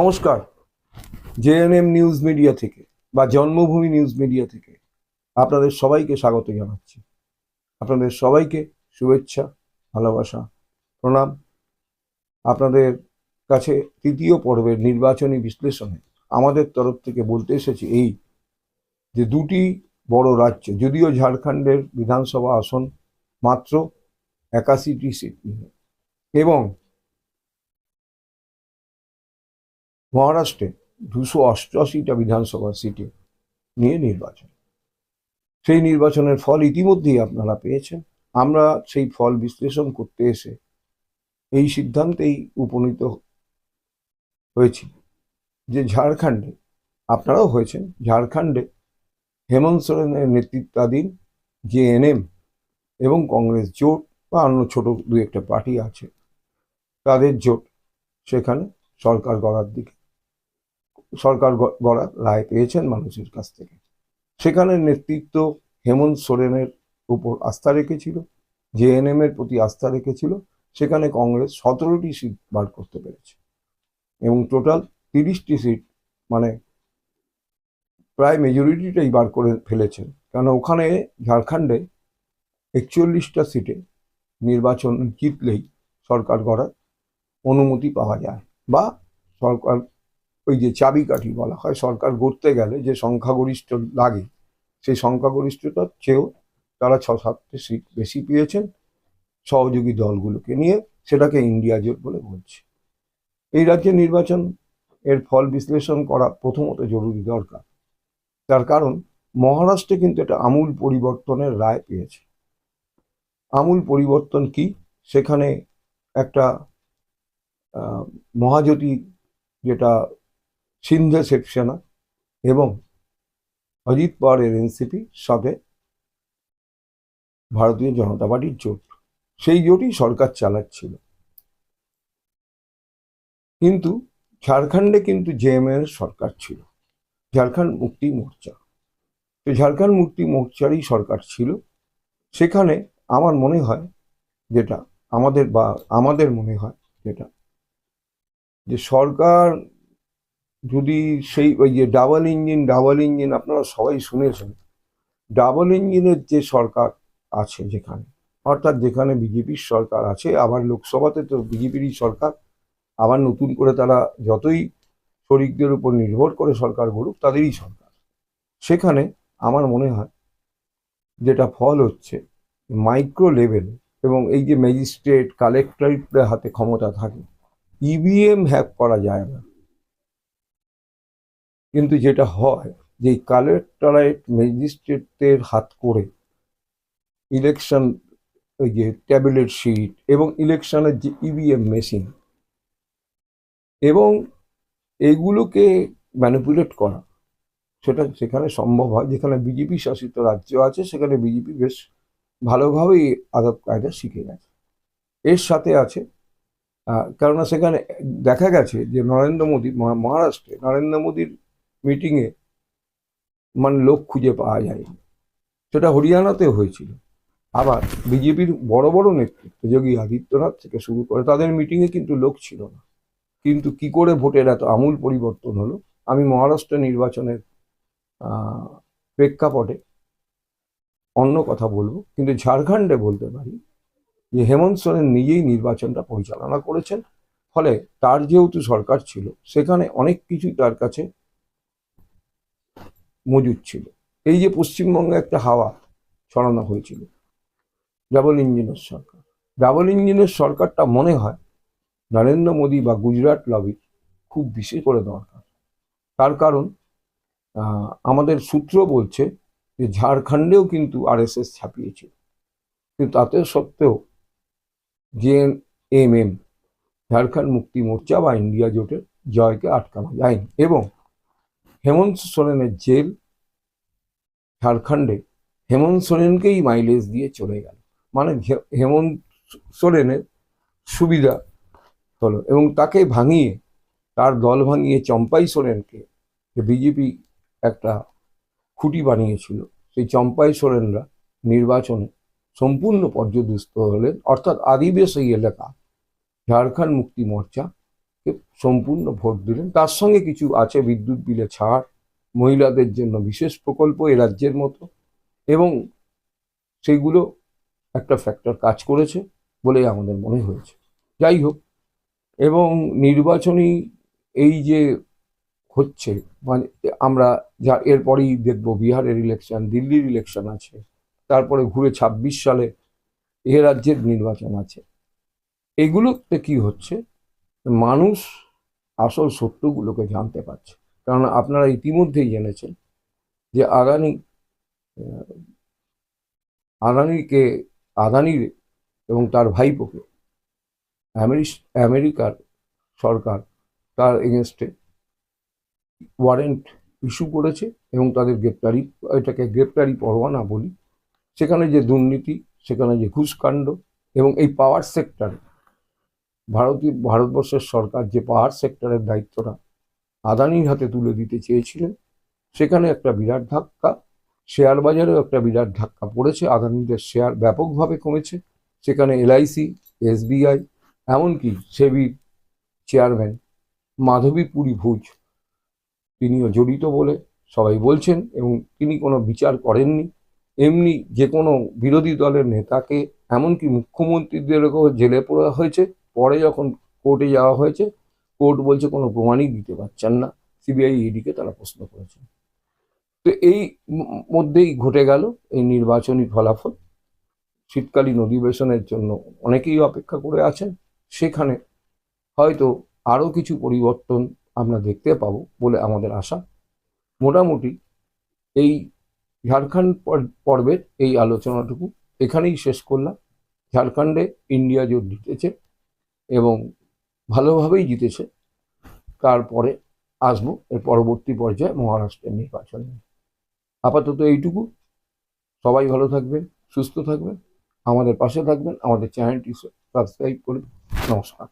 নমস্কার GNM news media থেকে বা জন্মভূমি নিউজ মিডিয়া থেকে আপনাদের সবাইকে স্বাগত জানাচ্ছি। আপনাদের সবাইকে শুভেচ্ছা, ভালোবাসা, প্রণাম। আপনাদের কাছে তৃতীয় পর্বের নির্বাচনী বিশ্লেষণে আমাদের তরফ থেকে বলতে এসেছি এই যে দুটি বড় রাজ্য, যদিও ঝাড়খণ্ডের বিধানসভা আসন মাত্র একাশিটি সিট এবং মহারাষ্ট্রে দুশো অষ্টআশিটা বিধানসভা সিটে নিয়ে নির্বাচন। সেই নির্বাচনের ফল ইতিমধ্যেই আপনারা পেয়েছেন। আমরা সেই ফল বিশ্লেষণ করতে এসে এই সিদ্ধান্তেই উপনীত হয়েছি যে ঝাড়খণ্ডে, আপনারাও হয়েছেন, ঝাড়খণ্ডে হেমন্ত সোরেনের নেতৃত্বাধীন জেএনএম এবং কংগ্রেস জোট বা অন্য ছোট দু একটা পার্টি আছে, তাদের জোট সেখানে সরকার গড়ার দিকে সরকার গড়ার রায় পেয়েছেন মানুষের কাছ থেকে। সেখানে নেতৃত্ব হেমন্ত সোরেনের উপর আস্থা রেখেছিল জেএনএম এর প্রতি আস্থা রেখেছিল, সেখানে কংগ্রেস সতেরোটি সিট বার করতে পেরেছে। এবং টোটাল তিরিশটি সিট মানে প্রায় মেজরিটিটাই বার করে ফেলেছেন। কারণ ওখানে ঝাড়খণ্ডে একচল্লিশটা সিটে নির্বাচন জিতলেই সরকার গড়ার অনুমতি পাওয়া যায় বা সরকার ওই যে চাবিকাঠি বলা হয়, সরকার গড়তে গেলে যে সংখ্যাগরিষ্ঠ লাগে, সেই সংখ্যাগরিষ্ঠতার চেয়েও তারা ছ সাতটি সিট বেশি পেয়েছেন। সহযোগী দলগুলোকে নিয়ে সেটাকে ইন্ডিয়া জোট বলে বলছে। এই রাজ্যে নির্বাচন এর ফল বিশ্লেষণ করা প্রথমত জরুরি দরকার। তার কারণ, মহারাষ্ট্রে কিন্তু একটা আমূল পরিবর্তনের রায় পেয়েছে। আমূল পরিবর্তন কি? সেখানে একটা মহাজ্যোতি যেটা সিন্ধে শিবসেনা এবং অজিত পাওয়ারের এনসিপি সাথে ভারতীয় জনতা পার্টির জোট। সেই জোটই সরকার চালাচ্ছিল। কিন্তু ঝাড়খণ্ডে কিন্তু জেএমএর সরকার ছিল। ঝাড়খণ্ড মুক্তি মোর্চা। তো ঝাড়খণ্ড মুক্তি মোর্চারই সরকার ছিল। সেখানে আমার মনে হয় যেটা, আমাদের বা আমাদের মনে হয় যেটা, যে সরকার যদি সেই ওই যে ডাবল ইঞ্জিন ডাবল ইঞ্জিন আপনারা সবাই শুনেছেন, ডাবল ইঞ্জিনের যে সরকার আছে যেখানে, অর্থাৎ যেখানে বিজেপির সরকার আছে, আবার লোকসভাতে তো বিজেপিরই সরকার, আবার নতুন করে তারা যতই শরিকদের উপর নির্ভর করে সরকার গড়ুক তাদেরই সরকার। সেখানে আমার মনে হয় যেটা ফল হচ্ছে, মাইক্রো লেভেল এবং এই যে ম্যাজিস্ট্রেট, কালেক্টরেটদের হাতে ক্ষমতা থাকে, ইভিএম হ্যাক করা যায় না। কিন্তু যেটা হয় যে কালেক্টরেট ম্যাজিস্ট্রেটদের হাত করে ইলেকশন ওই যে ট্যাবলেট শিট এবং ইলেকশনের যে ইভিএম মেশিন এবং এগুলোকে ম্যানিপুলেট করা। সেটা সেখানে সম্ভব হয়, যেখানে বিজেপি শাসিত রাজ্য আছে, সেখানে বিজেপি বেশ ভালোভাবেই আদব কায়দা শিখে গেছে। এর সাথে আছে কেননা সেখানে দেখা গেছে যে নরেন্দ্র মোদী মহারাষ্ট্রে নরেন্দ্র মোদীর মিটিংয়ে মানে লোক খুঁজে পাওয়া যায়নি। সেটা হরিয়ানাতে হয়েছিল। আবার বিজেপির বড় বড় নেতৃত্ব, যোগী আদিত্যনাথ থেকে শুরু করে তাদের মিটিংয়ে কিন্তু লোক ছিল না। কিন্তু কি করে ভোটের এত আমূল পরিবর্তন হলো? আমি মহারাষ্ট্র নির্বাচনের প্রেক্ষাপটে অন্য কথা বলব। কিন্তু ঝাড়খণ্ডে বলতে পারি যে হেমন্ত সোরেন নিজেই নির্বাচনটা পরিচালনা করেছেন। ফলে তার যেহেতু সরকার ছিল, সেখানে অনেক কিছুই তার কাছে মজুদ ছিল। এই যে পশ্চিমবঙ্গে একটা হাওয়া ছড়ানো হয়েছিল, ডাবল ইঞ্জিনের সরকার। ডাবল ইঞ্জিনের সরকারটা মনে হয় নরেন্দ্র মোদী বা গুজরাট লবির খুব বেশি করে দরকার। তার কারণ আমাদের সূত্র বলছে যে ঝাড়খণ্ডেও কিন্তু আরএসএস ছাপিয়েছিল। কিন্তু তাতে সত্ত্বেও জে এম এম, ঝাড়খণ্ড মুক্তি মোর্চা বা ইন্ডিয়া জোটের জয়কে আটকানো যায়নি এবং হেমন্ত সোরেনের জেল, ঝাড়খণ্ডে হেমন্ত সোরেনকেই মাইলেজ দিয়ে চলে গেল। মানে হেমন্ত সোরেনের সুবিধা হলো এবং তাকে ভাঙিয়ে, তার দল ভাঙিয়ে চম্পাই সোরেনকে যে বিজেপি একটা খুঁটি বানিয়েছিল, সেই চম্পাই সোরেনরা নির্বাচনে সম্পূর্ণ পর্যদুস্ত হলেন। অর্থাৎ আদিবাসী এলাকা, ঝাড়খণ্ড মুক্তি মোর্চা সম্পূর্ণ ভোট দিলেন। তার সঙ্গে কিছু আছে, বিদ্যুৎ বিলে ছাড়, মহিলাদের জন্য বিশেষ প্রকল্প এ রাজ্যের মতো এবং সেইগুলো একটা ফ্যাক্টর কাজ করেছে বলেই আমাদের মনে হয়েছে। যাই হোক, এবং নির্বাচনী এই যে হচ্ছে মানে আমরা যা এরপরেই দেখব, বিহারের ইলেকশন দিল্লির ইলেকশন আছে, তারপরে ঘুরে ছাব্বিশ সালে এ রাজ্যের নির্বাচন আছে। এগুলোতে কি হচ্ছে? মানুষ আসল সত্যগুলোকে জানতে পারছে। কারণ আপনারা ইতিমধ্যেই জেনেছেন যে আদানি আদানিকে, আদানির এবং তার ভাইপোকে আমেরিকার সরকার তার এগেনস্টে ওয়ারেন্ট ইস্যু করেছে এবং তাদের গ্রেপ্তারি, এটাকে গ্রেপ্তারি পরোয়ানা বলি। সেখানে যে দুর্নীতি, সেখানে যে ঘুষকাণ্ড এবং এই পাওয়ার সেক্টর ভারতীয় ভারতবর্ষের সরকার যে পাহাড় সেক্টরের দায়িত্বটা আদানির হাতে তুলে দিতে চেয়েছিলেন, সেখানে একটা বিরাট ধাক্কা শেয়ার বাজারেও একটা বিরাট ধাক্কা পড়েছে, আদানিদের শেয়ার ব্যাপকভাবে কমেছে, সেখানে এলআইসি এসবিআই এমনকি সেবির চেয়ারম্যান মাধবী পুরী ভুজ তিনিও জড়িত বলে সবাই বলছেন এবং তিনি কোনো বিচার করেননি। এমনি যে কোনো বিরোধী দলের নেতাকে এমনকি মুখ্যমন্ত্রীদেরকেও জেলে পড়া হয়েছে পরে যখন কোর্টে যাওয়া হয়েছে, কোর্ট বলছে কোনো প্রমাণই দিতে পারছেন না। সিবিআই ইডিকে তারা প্রশ্ন করেছেন তো এই মধ্যেই ঘটে গেল এই নির্বাচনী ফলাফল। শীতকালীন অধিবেশনের জন্য অনেকেই অপেক্ষা করে আছেন। সেখানে হয়তো আরও কিছু পরিবর্তন আমরা দেখতে পাবো বলে আমাদের আশা। মোটামুটি এই ঝাড়খণ্ড পর- পর্বের এই আলোচনাটুকু এখানেই শেষ করলাম। ঝাড়খণ্ডে ইন্ডিয়া জোট জিতেছে। এবং ভালোভাবেই জিতেছে। তারপরে আসব এর পরবর্তী পর্যায়ে মহারাষ্ট্রের নির্বাচন নিয়ে। আপাতত এইটুকু। সবাই ভালো থাকবেন, সুস্থ থাকবেন, আমাদের পাশে থাকবেন, আমাদের চ্যানেলটি সাবস্ক্রাইব করবেন নমস্কার।